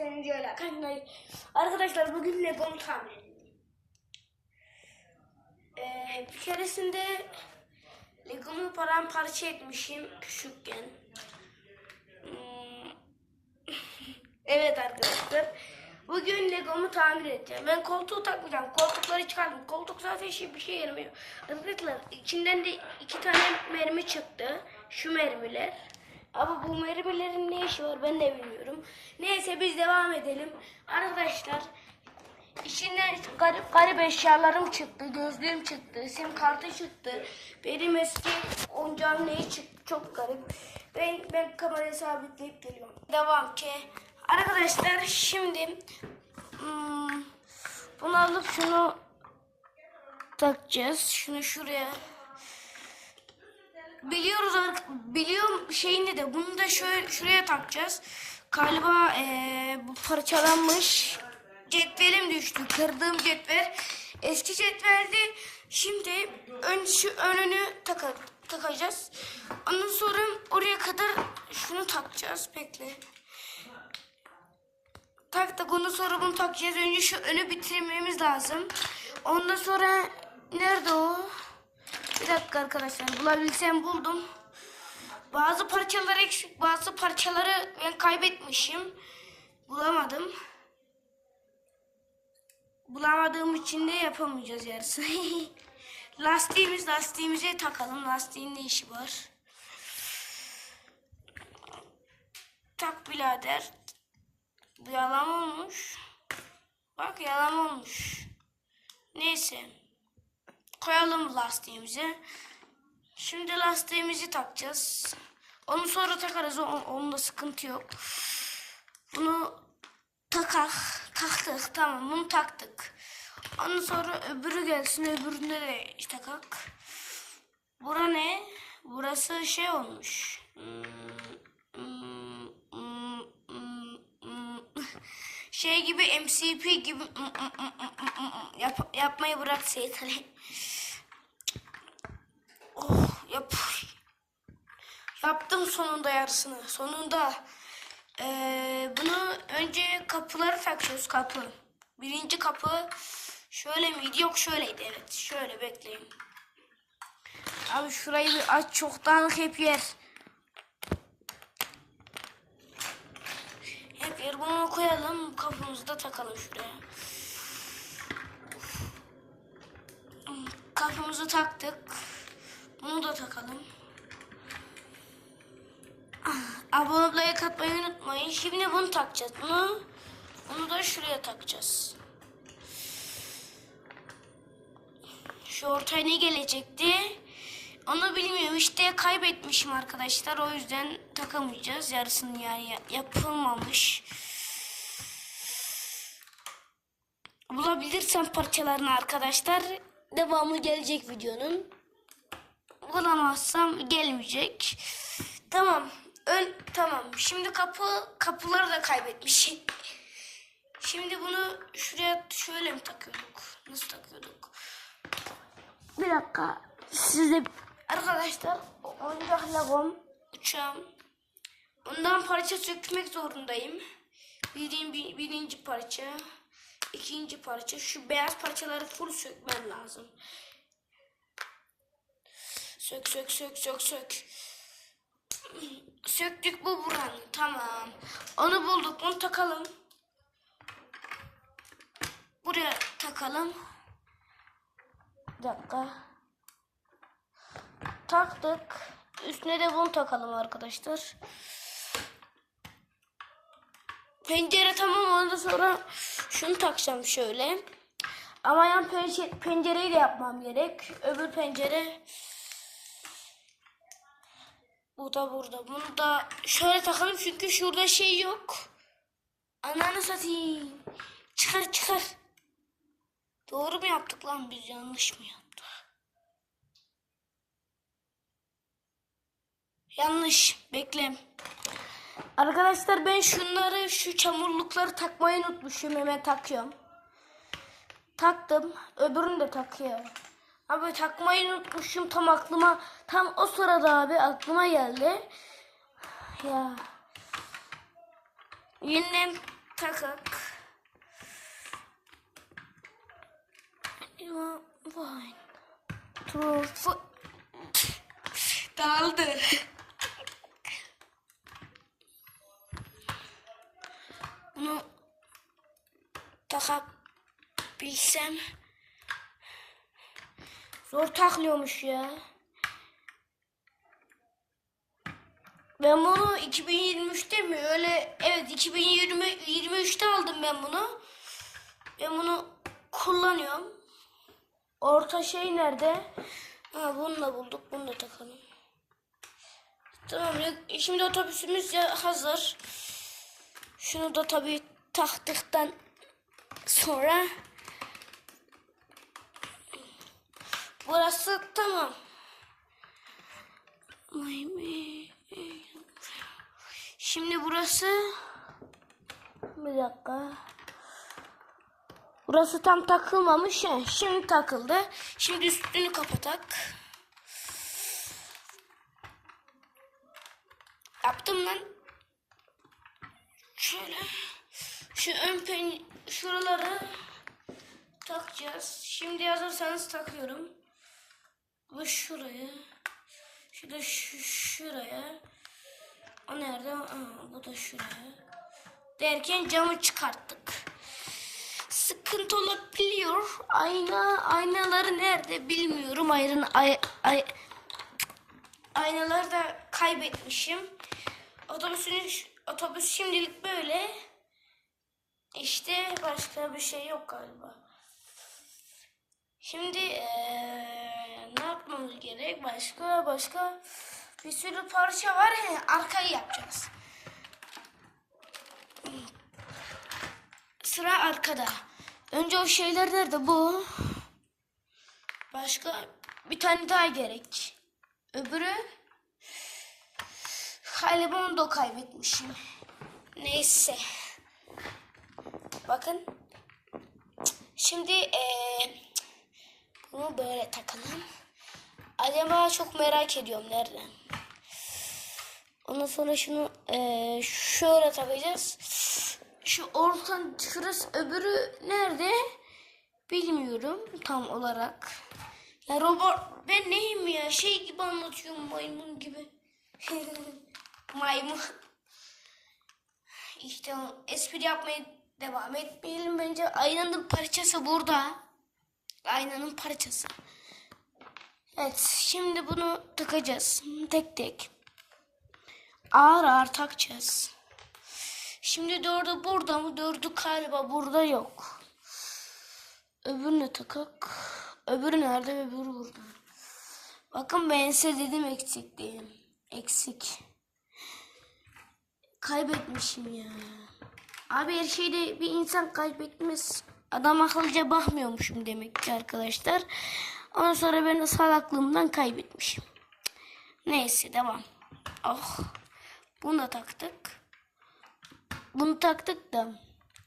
senince öyle. Arkadaşlar bugün Lego'mu tamir edeyim. Ee, bir keresinde Lego'mu paramparça etmişim küçükken. Hmm. evet arkadaşlar. Bugün Lego'mu tamir edeceğim. Ben koltuğu takmayacağım. Koltukları çıkardım. Koltuk zaten şey bir şey yaramıyor. Arkadaşlar içinden de iki tane mermi çıktı. Şu mermiler. Ama bu mermilerin ne işi var ben de bilmiyorum. Neyse biz devam edelim. Arkadaşlar içinden garip garip eşyalarım çıktı. Gözlüğüm çıktı. Sim kartı çıktı. Benim eski oyuncağım neyi çıktı. Çok garip. Ben, ben kamerayı sabitleyip geliyorum. Devam ki. Arkadaşlar şimdi hmm, bunu alıp şunu takacağız. Şunu şuraya biliyoruz ar- biliyorum şeyini de bunu da şöyle şuraya takacağız. Galiba eee, bu parçalanmış cetvelim düştü. Kırdığım cetvel eski cetveldi. Şimdi ön şu önünü taka, takacağız. Ondan sonra oraya kadar şunu takacağız. Bekle. Taktık ondan sonra bunu takacağız. Önce şu önü bitirmemiz lazım. Ondan sonra nerede o? Bir dakika arkadaşlar bulabilsem buldum. Bazı parçalar eksik, bazı parçaları ben kaybetmişim. Bulamadım. Bulamadığım için de yapamayacağız yarısı. Lastiğimiz lastiğimize takalım. Lastiğin ne işi var? Tak birader. Bu yalan olmuş. Bak yalan olmuş. Neyse koyalım lastiğimize. Şimdi lastiğimizi takacağız. Onu sonra takarız. Onda sıkıntı yok. Bunu takak. Taktık. Tamam bunu taktık. Ondan sonra öbürü gelsin. Öbüründe de takak. Bura ne? Burası şey olmuş. Hmm, hmm, hmm, hmm. Şey gibi MCP gibi yap, yapmayı bırak Seyit Ali. Oh yap. Yaptım sonunda yarısını. Sonunda. Ee, bunu önce kapıları takıyoruz kapı. Birinci kapı şöyle miydi? Yok şöyleydi evet. Şöyle bekleyin. Abi şurayı bir aç çoktan hep yer. Hep yer bunu koyalım. Kapımızı da takalım şuraya. Kapımızı taktık. Bunu da takalım. Abone olmayı katmayı unutmayın. Şimdi bunu takacağız. Bunu, bunu da şuraya takacağız. Şu ortaya ne gelecekti? Onu bilmiyorum. İşte kaybetmişim arkadaşlar. O yüzden takamayacağız. Yarısını yani ya- yapılmamış. Bulabilirsem parçalarını arkadaşlar devamı gelecek videonun. Bulamazsam gelmeyecek. Tamam. Ön tamam. Şimdi kapı kapıları da kaybetmişim. Şimdi bunu şuraya şöyle mi takıyorduk? Nasıl takıyorduk? Bir dakika. Size arkadaşlar oyuncak lagom uçağım. Ondan parça sökmek zorundayım. Birinci, birinci parça. ikinci parça. Şu beyaz parçaları full sökmem lazım. Sök sök sök sök sök. Söktük bu buranın. Tamam. Onu bulduk. Onu takalım. Buraya takalım. Bir dakika. Taktık. Üstüne de bunu takalım arkadaşlar. Pencere tamam ondan sonra şunu takacağım şöyle. Ama yan pencere, pencereyi de yapmam gerek. Öbür pencere bu da burada. Bunu da şöyle takalım çünkü şurada şey yok. Ananı satayım. Çıkar çıkar. Doğru mu yaptık lan biz yanlış mı yaptık? Yanlış. Bekle. Arkadaşlar ben şunları şu çamurlukları takmayı unutmuşum. Hemen takıyorum. Taktım. Öbürünü de takıyorum. Abi takmayı unutmuşum tam aklıma. Tam o sırada abi aklıma geldi. Ya. Yeniden takak. Vay. Trofu. Daldı. Bunu takabilsem zor taklıyormuş ya. Ben bunu 2023'te mi öyle evet 2020 23'te aldım ben bunu. Ben bunu kullanıyorum. Orta şey nerede? Ha bunu da bulduk. Bunu da takalım. Tamam ya, şimdi otobüsümüz ya hazır. Şunu da tabii taktıktan sonra burası tamam. Be. Şimdi burası bir dakika. Burası tam takılmamış ya. Şimdi takıldı. Şimdi üstünü kapatak. Yaptım lan. Şöyle. Şu ön pen şuraları takacağız. Şimdi hazırsanız takıyorum. Bu şuraya. Şu da şu şuraya. O nerede? Aa, bu da şuraya. Derken camı çıkarttık. Sıkıntı olabiliyor. Ayna, aynaları nerede bilmiyorum. Ayrın, ay, ay, aynaları da kaybetmişim. Otobüsün, otobüs şimdilik böyle. İşte başka bir şey yok galiba. Şimdi ne yapmamız gerek? Başka başka bir sürü parça var. He, arkayı yapacağız. Sıra arkada. Önce o şeyler nerede bu? Başka bir tane daha gerek. Öbürü galiba onu da kaybetmişim. Neyse. Bakın. Şimdi eee bunu böyle takalım. Acaba çok merak ediyorum nereden. Ondan sonra şunu eee, şöyle takacağız. Şu ortan şurası öbürü nerede? Bilmiyorum tam olarak. Ya robot ben neyim ya? Şey gibi anlatıyorum maymun gibi. maymun. İşte espri yapmaya devam etmeyelim bence. Aynanın parçası burada. Aynanın parçası. Evet şimdi bunu takacağız. Tek tek. Ağır ağır takacağız. Şimdi dördü burada mı? Dördü galiba burada yok. Öbürüne takak. Öbürü nerede? Öbürü burada. Bakın ben size dedim eksik değilim. Eksik. Kaybetmişim ya. Abi her şeyde bir insan kaybetmez. Adam akıllıca bakmıyormuşum demek ki arkadaşlar. Ondan sonra ben salaklığımdan kaybetmişim. Neyse devam. Oh. Bunu da taktık. Bunu taktık da.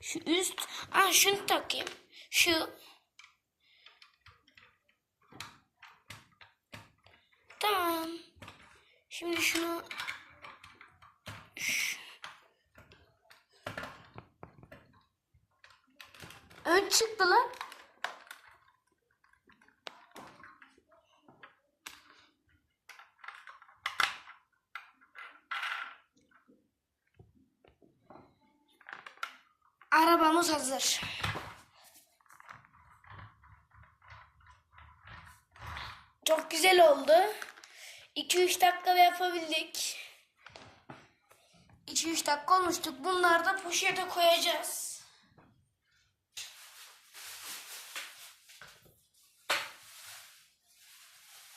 Şu üst. Ah şunu takayım. Şu. Tamam. Şimdi şunu. Ş- Ön çıktı lan. Arabamız hazır. Çok güzel oldu. 2-3 dakikada yapabildik. 2-3 dakika olmuştuk. Bunları da poşete koyacağız.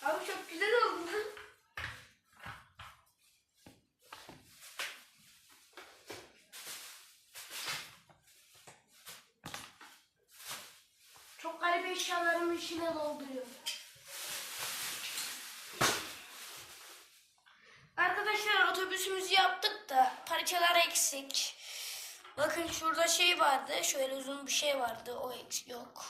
Abi çok güzel oldu. Çok garip eşyalarımı içine dolduruyorum. Arkadaşlar otobüsümüzü yaptık da parçalar eksik. Bakın şurada şey vardı. Şöyle uzun bir şey vardı. O eksik yok.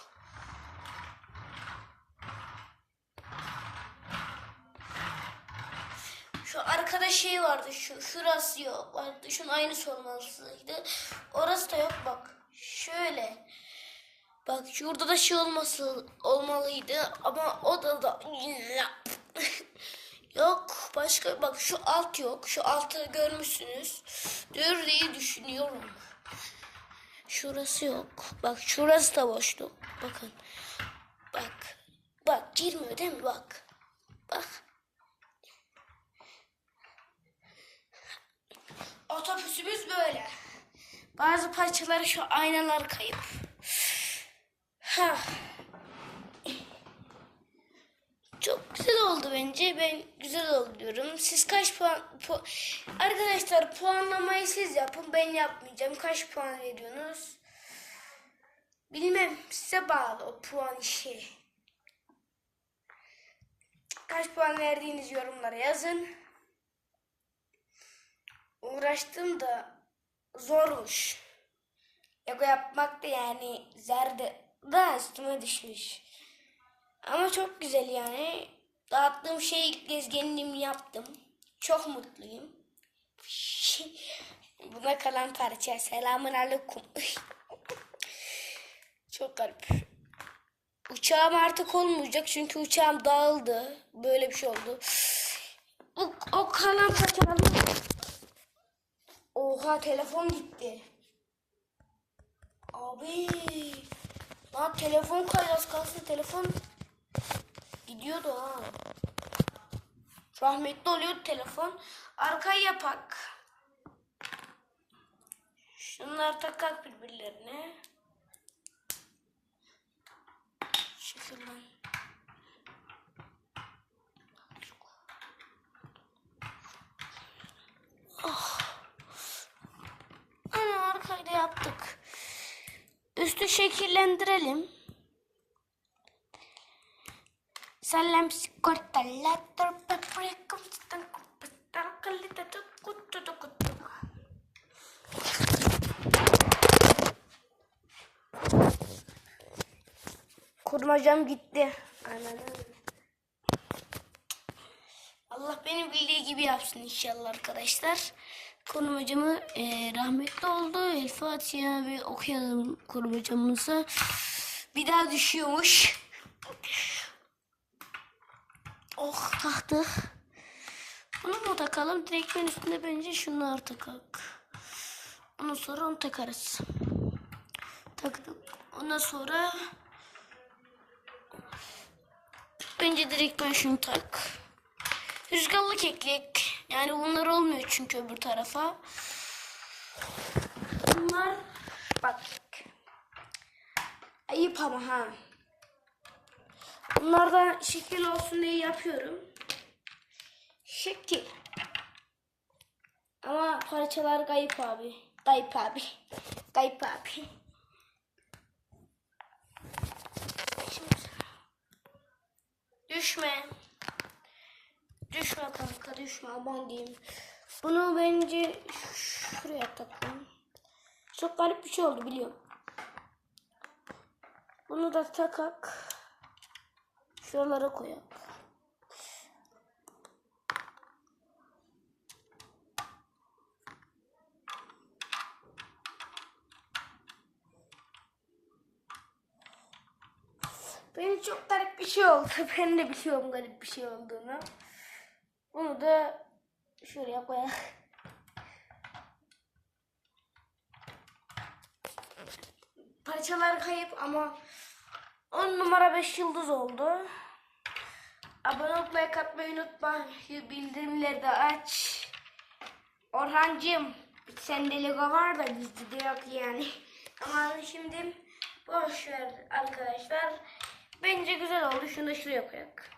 Şu arkada şey vardı. Şu şurası yok vardı. Şunun aynısı olmalıydı. Orası da yok bak. Şöyle. Bak şurada da şey olması olmalıydı ama o da da yok başka bak şu alt yok. Şu altı görmüşsünüz. Diyor diye düşünüyorum. Şurası yok. Bak şurası da boşluk bakın. Bak. Bak girmiyor değil mi? Bak. Bak. Otobüsümüz böyle. Bazı parçaları şu aynalar kayıp Ha. Çok güzel oldu bence. Ben güzel oldu diyorum. Siz kaç puan... pu- Arkadaşlar puanlamayı siz yapın. Ben yapmayacağım. Kaç puan veriyorsunuz? Bilmem. Size bağlı o puan işi. Kaç puan verdiğiniz yorumlara yazın. Uğraştım da zormuş. Lego yapmak da yani zerde da üstüme düşmüş. Ama çok güzel yani. Dağıttığım şey ilk gezgenliğimi yaptım. Çok mutluyum. Buna kalan parça. Selamun aleyküm. çok garip. Uçağım artık olmayacak çünkü uçağım dağıldı. Böyle bir şey oldu. O, o kalan parçaları... Oha telefon gitti. Abi. Lan telefon kaydas kalsın telefon gidiyordu ha. Rahmetli oluyordu telefon. Arkayı yapak. Şunları takak birbirlerine. Şükür lan. Oh. Ana arkayı da yaptık. Üstü şekillendirelim. Salam kutu kutu. Kurmacam gitti. Allah benim bildiği gibi yapsın inşallah arkadaşlar. Kurmacamı e, rahmetli oldu. El Fatiha bir okuyalım kurmacamızı. Bir daha düşüyormuş. Oh taktık. Bunu mu takalım? Direktmen üstünde bence şunları takak. Ondan sonra onu takarız. Taktık. Ondan sonra bence direktmen şunu tak. Rüzgarlı keklik. Yani bunlar olmuyor çünkü öbür tarafa. Bunlar bak. Ayıp ama ha. Bunlardan şekil olsun diye yapıyorum. Şekil. Ama parçalar kayıp abi. Kayıp abi. Kayıp abi. Düşme. Düşme kanka düşme aman diyeyim. Bunu bence şuraya takalım. Çok garip bir şey oldu biliyorum. Bunu da takak. Şuralara koyak. Benim çok garip bir şey oldu. Ben de biliyorum garip bir şey olduğunu. Bunu da şuraya koyalım. Parçalar kayıp ama 10 numara 5 yıldız oldu. Abone olup like atmayı unutma. Bildirimleri de aç. Orhancığım sende Lego var da bizde de yok yani. Ama şimdi boş ver arkadaşlar. Bence güzel oldu. Şunu da şuraya koyak.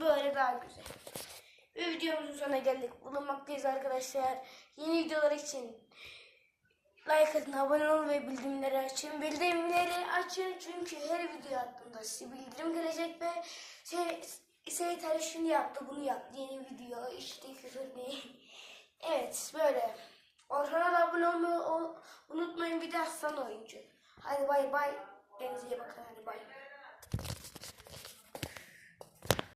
Böyle daha güzel. Ve videomuzun sonuna geldik. Bulunmaktayız arkadaşlar. Yeni videolar için like atın, abone olun ve bildirimleri açın. Bildirimleri açın çünkü her video attığımda size bildirim gelecek ve şey, Seyit Ali şunu yaptı, bunu yaptı. Yeni video, işte küfür ne. evet, böyle. Orhan'a da abone olmayı unutmayın. Bir de Aslan oyuncu. Hadi bay bay. Kendinize iyi bakın. Hadi bay.